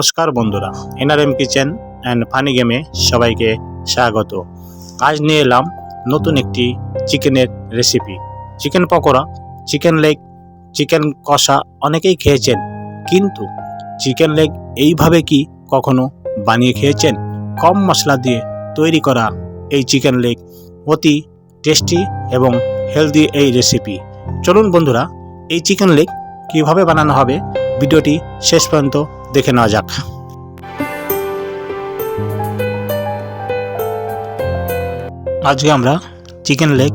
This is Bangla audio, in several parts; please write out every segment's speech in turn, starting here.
নমস্কার বন্ধুরা, এনআরএম কিচেন অ্যান্ড ফানি গেমে সবাইকে স্বাগত। আজ নিয়ে এলাম নতুন একটি চিকেনের recipe chicken pakora, chicken leg chicken কষা অনেকেই খেয়েছেন, কিন্তু চিকেন লেগ এইভাবে কি কখনো বানিয়ে খেয়েছেন? কম মশলা দিয়ে তৈরি করা এই চিকেন লেগ অতি টেস্টি এবং হেলদি এই রেসিপি চলুন বন্ধুরা, এই চিকেন লেগ কীভাবে বানানো হবে? ভিডিওটি শেষ পর্যন্ত দেখে নেওয়া যাক। আজকে আমরা চিকেন লেগ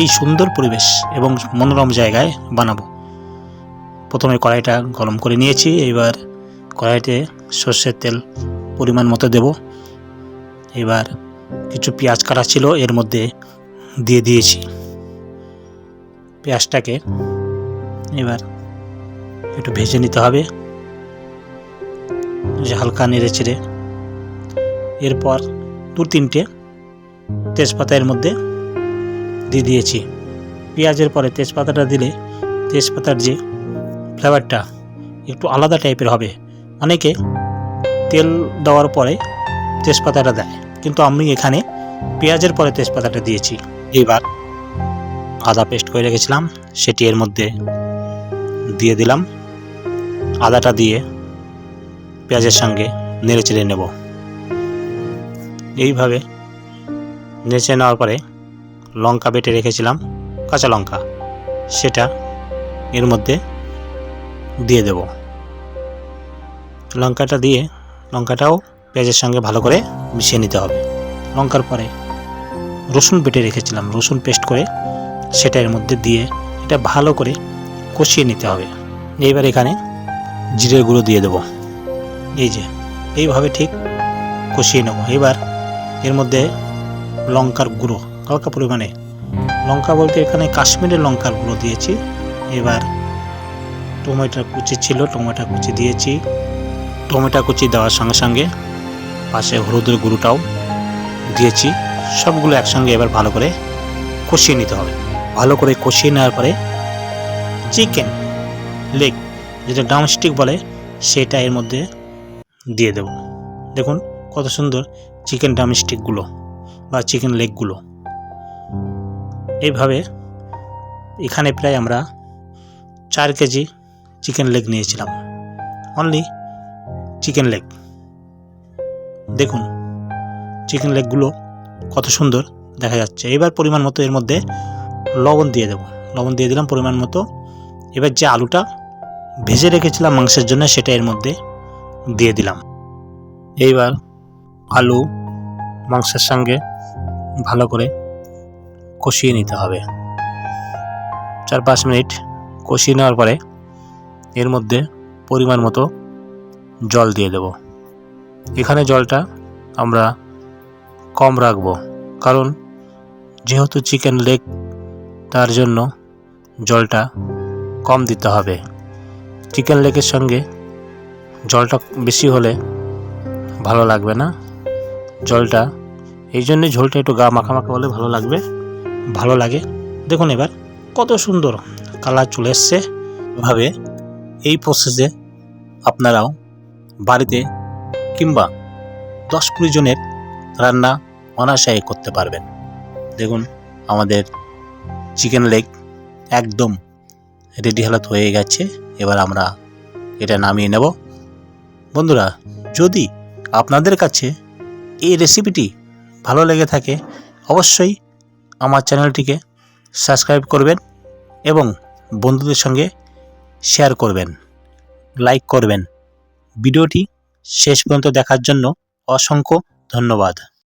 এই সুন্দর পরিবেশ এবং মনোরম জায়গায় বানাবো। প্রথমে কড়াইটা গরম করে নিয়েছি, এবার কড়াইতে সর্ষের তেল পরিমাণ মতো দেব। এবার কিছু পেঁয়াজ কাটা ছিল, এর মধ্যে দিয়ে দিয়েছি। পেঁয়াজটাকে এবার একটু ভেজে নিতে হবে। যে হালকা নেড়ে চেড়ে। এরপর দু তিনটে তেজপাতা এর মধ্যে দিয়ে দিয়েছি। পেঁয়াজের পরে তেজপাতাটা দিলে তেজপাতার যে ফ্লেভারটা একটু আলাদা টাইপের হবে। অনেকে তেল দেওয়ার পরে তেজপাতাটা দেয়, কিন্তু আমি এখানে পেঁয়াজের পরে তেজপাতাটা দিয়েছি। এবার আদা পেস্ট করে রেখেছিলাম, সেটি এর মধ্যে দিয়ে দিলাম। আদাটা দিয়ে পেঁয়াজের সঙ্গে নেড়ে চেড়ে নেব। এইভাবে নেচে নেওয়ার পরে লঙ্কা বেটে রেখেছিলাম, কাঁচা লঙ্কা। সেটা এর মধ্যে দিয়ে দেব। লঙ্কাটা দিয়ে, লঙ্কাটাও পেঁয়াজের সঙ্গে ভালো করে মিশিয়ে নিতে হবে। লঙ্কার পরে রসুন বেটে রেখেছিলাম, রসুন পেস্ট করে সেটা এর মধ্যে দিয়ে এটা ভালো করে কষিয়ে নিতে হবে। এইবার এখানে জিরের গুঁড়ো দিয়ে দেব। এই যে, এইভাবে ঠিক কষিয়ে নেব। এবার এর মধ্যে লঙ্কার গুঁড়ো, হালকা পরিমাণে। লঙ্কা বলতে এখানে কাশ্মীরের লঙ্কার গুঁড়ো দিয়েছি। এবার টমেটো কুচি ছিল টমেটো কুচি দিয়েছি। টমেটো কুচি দেওয়ার সঙ্গে সঙ্গে পাশে হলুদের গুঁড়োটাও দিয়েছি। সবগুলো একসঙ্গে এবার ভালো করে কষিয়ে নিতে হবে। ভালো করে কষিয়ে নেওয়ার পরে চিকেন লেগ, যেটা ড্রামস্টিক বলে, সেটা এর মধ্যে দিয়ে দেব। দেখুন কত সুন্দর চিকেন ড্রামস্টিকগুলো বা চিকেন লেগগুলো এইভাবে এখানে প্রায় আমরা চার কেজি চিকেন লেগ নিয়েছিলাম। অনলি চিকেন লেগ দেখুন চিকেন লেগগুলো কত সুন্দর দেখা যাচ্ছে। এবার পরিমাণ মতো এর মধ্যে লবণ দিয়ে দেব। লবণ দিয়ে দিলাম পরিমাণ মতো। এবার যে আলুটা ভেজে রেখেছিলাম মাংসের জন্য সেটা এর মধ্যে দিয়ে দিলাম। এইবার আলু মাংসের সঙ্গে ভালো করে কষিয়ে নিতে হবে। চার পাঁচ মিনিট কষিয়ে নেওয়ার পরে এর মধ্যে পরিমাণ মতো জল দিয়ে দেব। এখানে জলটা আমরা কম রাখব, কারণ যেহেতু চিকেন লেগ, তার জন্য জলটা কম দিতে হবে। চিকেন লেগের সঙ্গে জলটা বেশি হলে ভালো লাগবে না। জলটা, এই জন্যে ঝোলটা একটু গা মাখা মাখা হলে ভালো লাগবে, ভালো লাগে। দেখুন এবার কত সুন্দর কালার চলে এসছে। এভাবে এই প্রসেসে আপনারাও বাড়িতে কিংবা দশ কুড়ি জনের রান্না অনায়াসায় করতে পারবেন। দেখুন আমাদের চিকেন লেগ একদম রেডি হালত হয়ে গেছে। এবার আমরা এটা নামিয়ে নেব। বন্ধুরা, যদি আপনাদের কাছে এই রেসিপিটি ভালো লেগে থাকে, অবশ্যই আমার চ্যানেলটিকে সাবস্ক্রাইব করবেন এবং বন্ধুদের সঙ্গে শেয়ার করবেন লাইক করবেন। ভিডিওটি শেষ পর্যন্ত দেখার জন্য অসংখ্য ধন্যবাদ।